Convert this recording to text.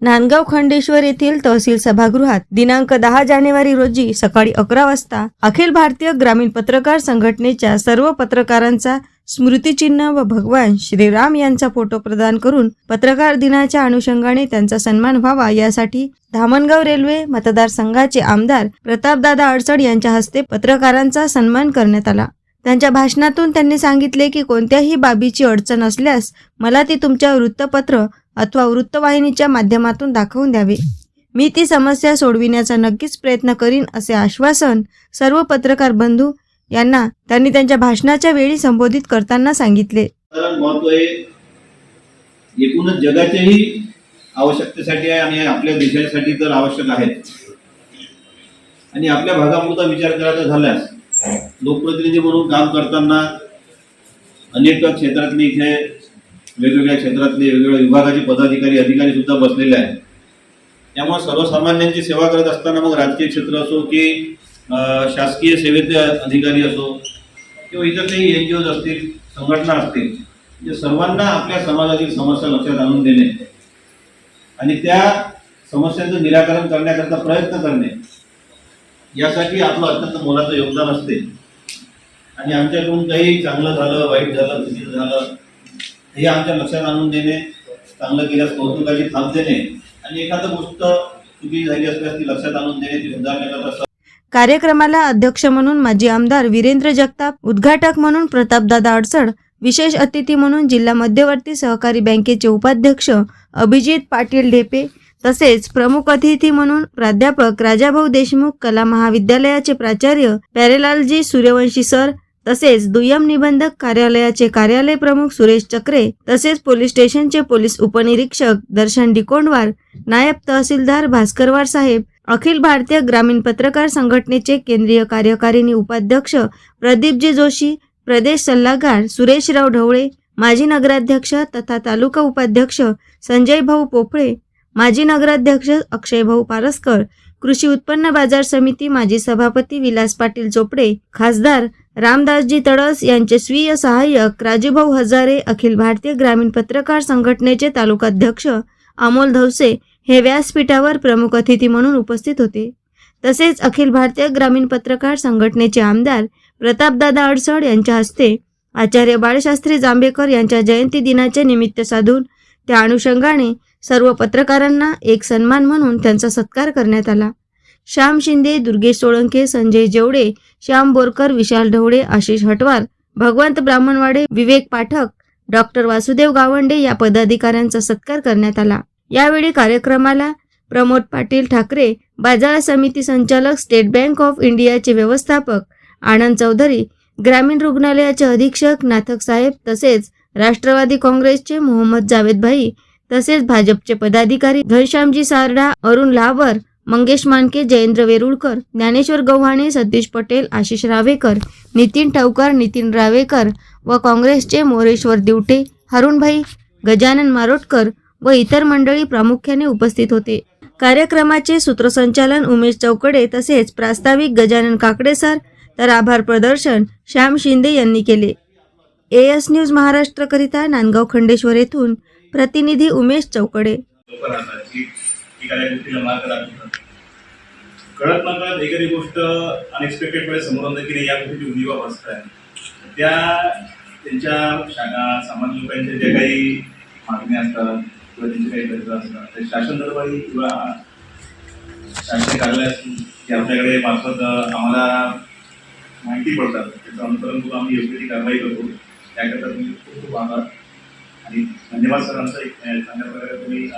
नांदगाव खंडेश्वर येथील तहसील सभागृहात दिनांक दहा जानेवारी रोजी सकाळी अकरा वाजता अखिल भारतीय ग्रामीण पत्रकार संघटनेच्या सर्व पत्रकारांचा स्मृतिचिन्ह व भगवान श्रीराम यांचा फोटो प्रदान करून पत्रकार दिनाच्या अनुषंगाने त्यांचा सन्मान व्हावा यासाठी धामणगाव रेल्वे मतदारसंघाचे आमदार प्रतापदादा अडचड यांच्या हस्ते पत्रकारांचा सन्मान करण्यात आला. त्यांच्या भाषणातून त्यांनी सांगितले की कोणत्याही बाबीची अडचण असल्यास मला ती तुमच्या वृत्तपत्र अथवा वृत्तवाहिनीच्या माध्यमातून दाखवून द्यावे. मी ती समस्या सोडविण्याचा नक्कीच प्रयत्न करीन असे आश्वासन सर्व पत्रकार बंधू यांना त्यांनी त्यांच्या भाषणाच्या वेळी संबोधित करताना सांगितले. महत्त्व हे एकूणच जगाच्याही आवश्यकतेसाठी आहे आणि आपल्या देशासाठी तर आवश्यक आहे. आणि आपल्या भागापुरता विचार करायचा झाल्यास लोकप्रतिनिधी म्हणून काम करताना अनेक क्षेत्रातले इथे वेगवेगळ्या क्षेत्रातले वेगवेगळ्या विभागाचे पदाधिकारी अधिकारी सुद्धा बसलेले आहेत. त्यामुळे सर्वसामान्यांची सेवा करत असताना मग राजकीय क्षेत्र असो की शासकीय सेवेतले अधिकारी असो किंवा इतर काही एन जी ओज असतील संघटना असतील म्हणजे सर्वांना आपल्या समाजातील समस्या लक्षात आणून देणे आणि त्या समस्यांचं निराकरण करण्याकरता प्रयत्न करणे यासाठी आपलं अत्यंत मोलाचं योगदान असते. आणि आमच्याकडून काही चांगलं झालं वाईट झालं चुकीचं झालं हे आमच्या लक्षात आणून देणे चांगलं केल्यास कौतुकाची थाप देणे. आणि एखादं गोष्ट चुकी झाली असल्यास ती लक्षात आणून देणे ती सुधारण्याकरता कार्यक्रमाला अध्यक्ष म्हणून माजी आमदार वीरेंद्र जगताप उद्घाटक म्हणून प्रतापदादा अडसड विशेष अतिथी म्हणून जिल्हा मध्यवर्ती सहकारी बँकेचे उपाध्यक्ष अभिजित पाटील ढेपे तसेच प्रमुख अतिथी म्हणून प्राध्यापक राजाभाऊ देशमुख कला महाविद्यालयाचे प्राचार्य प्यारेलालजी सूर्यवंशी सर तसेच दुय्यम निबंधक कार्यालयाचे कार्यालय प्रमुख सुरेश चक्रे तसेच पोलीस स्टेशनचे पोलीस उपनिरीक्षक दर्शन डिकोंडवार नायब तहसीलदार भास्करवार साहेब अखिल भारतीय ग्रामीण पत्रकार संघटनेचे केंद्रीय कार्यकारिणी उपाध्यक्ष प्रदीपजी जोशी प्रदेश सल्लागार सुरेशराव ढवळे माजी नगराध्यक्ष तथा तालुका उपाध्यक्ष संजय भाऊ पोफळे माजी नगराध्यक्ष अक्षय भाऊ पारसकर कृषी उत्पन्न बाजार समिती माजी सभापती विलास पाटील चोपडे खासदार रामदासजी तडस यांचे स्वीय सहाय्यक राजूभाऊ हजारे अखिल भारतीय ग्रामीण पत्रकार संघटनेचे तालुकाध्यक्ष अमोल धवसे हे व्यासपीठावर प्रमुख अतिथी म्हणून उपस्थित होते. तसेच अखिल भारतीय ग्रामीण पत्रकार संघटनेचे आमदार प्रतापदादा अडसड यांच्या हस्ते आचार्य बाळशास्त्री जांभेकर यांच्या जयंती दिनाचे निमित्त साधून त्या अनुषंगाने सर्व पत्रकारांना एक सन्मान म्हणून त्यांचा सत्कार करण्यात आला. श्याम शिंदे दुर्गेश सोळंके संजय जेवडे श्याम बोरकर विशाल ढवळे आशिष हटवार भगवंत ब्राह्मणवाडे विवेक पाठक डॉक्टर वासुदेव गावंडे या पदाधिकाऱ्यांचा सत्कार करण्यात आला. यावेळी कार्यक्रमाला प्रमोद पाटील ठाकरे बाजार समिती संचालक स्टेट बँक ऑफ इंडियाचे व्यवस्थापक आनंद चौधरी ग्रामीण रुग्णालयाचे अधीक्षक नाथक साहेब तसेच राष्ट्रवादी काँग्रेसचे मोहम्मद जावेद भाई तसेच भाजपचे पदाधिकारी घनश्यामजी सारडा अरुण लावर मंगेश मानके जयेंद्र वेरुळकर ज्ञानेश्वर गव्हाणे सतीश पटेल आशिष रावेकर नितीन ठावकर नितीन रावेकर व काँग्रेसचे मोरेश्वर दिवटे हरुणभाई गजानन मारोटकर व इतर मंडळी प्रामुख्याने उपस्थित होते. कार्यक्रमाचे सूत्रसंचालन उमेश चौकडे तसेच प्रास्ताविक गजानन काकडे सर तर आभार प्रदर्शन श्याम शिंदे यांनी केले. एएस न्यूज महाराष्ट्रकरिता नांदगाव खंडेश्वर येथून प्रतिनिधी उमेश चौकडे. लोक एखाद्या गोष्टीला मार्ग लागतात कळत नकळत एखादी गोष्ट अनएक्सपेक्टेड वेळेस समोर आणतं की या गोष्टीची उणीवा भासत आहे त्या त्यांच्या शाखा सामान्य लोकांच्या ज्या काही मागण्या असतात किंवा त्यांच्या काही गरजा असतात त्या शासन दरबारी किंवा शासकीय कार्यालय असतील ते आपल्याकडे मार्फत आम्हाला माहिती पडतात. त्याचं अनुसरण करून आम्ही योग्य ती कारवाई करतो. त्याकरता तुम्ही खूप खूप आभार. आणि धन्यवाद सर आमचा एक चांगल्या प्रकारे तुम्ही